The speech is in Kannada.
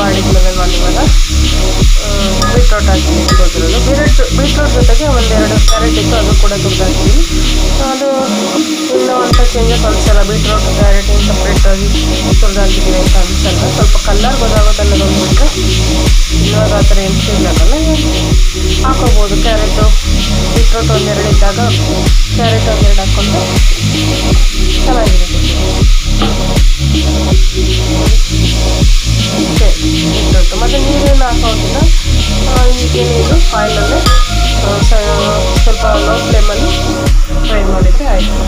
ಬಾಡಿದ್ಮೇಲೆ ನಾನು ಇವಾಗ ಬೀಟ್ರೋಟ್ ಹಾಕಿ ಇಟ್ಕೊತಿರೋದು. ಬೀಟ್ರೋಟ್ ಬೀಟ್ರೋಟ್ ಜೊತೆಗೆ ಒಂದೆರಡು ಕ್ಯಾರೆಟ್ ಇತ್ತು, ಅದು ಕೂಡ ತುರ್ದು ಹಾಕಿದ್ದೀನಿ ಅದು ಇನ್ನೂ ಅಂತ ಚೇಂಜಸ್ ಅನಿಸಲ್ಲ. ಬೀಟ್ರೋಟ್ ಕ್ಯಾರೆಟ್ ಏನು ಸಪ್ರೇಟಾಗಿ ತುರ್ದು ಹಾಕಿದ್ದೀನಿ ಅಂತ ಅನಿಸಲ್ಲ. ಸ್ವಲ್ಪ ಕಲರ್ ಗೊತ್ತಾಗುತ್ತೆ ಒಂದು ಬಿಟ್ಟರೆ ಇವಾಗ ಆ ಥರ ಏನು ಚೇಂಜ್ ಆಗಲ್ಲ ಹಾಕೋಬೋದು. ಕ್ಯಾರೆಟು ಬೀಟ್ರೋಟ್ ಒಂದೆರಡು ಇದ್ದಾಗ ಕ್ಯಾರೆಟ್ ಒಂದೆರಡು ಹಾಕ್ಕೊಂಡು ಬೀಟ್ರೂಟು ಮತ್ತು ನೀರೇನು ಹಾಕೋದಿಲ್ಲ. ಈಗೇನಿದು ಆಯಿಲಲ್ಲಿ ಸ್ವಲ್ಪ ಲೋ ಫ್ಲೇಮಲ್ಲಿ ಫ್ರೈ ಮಾಡಿದರೆ ಆಯಿತು.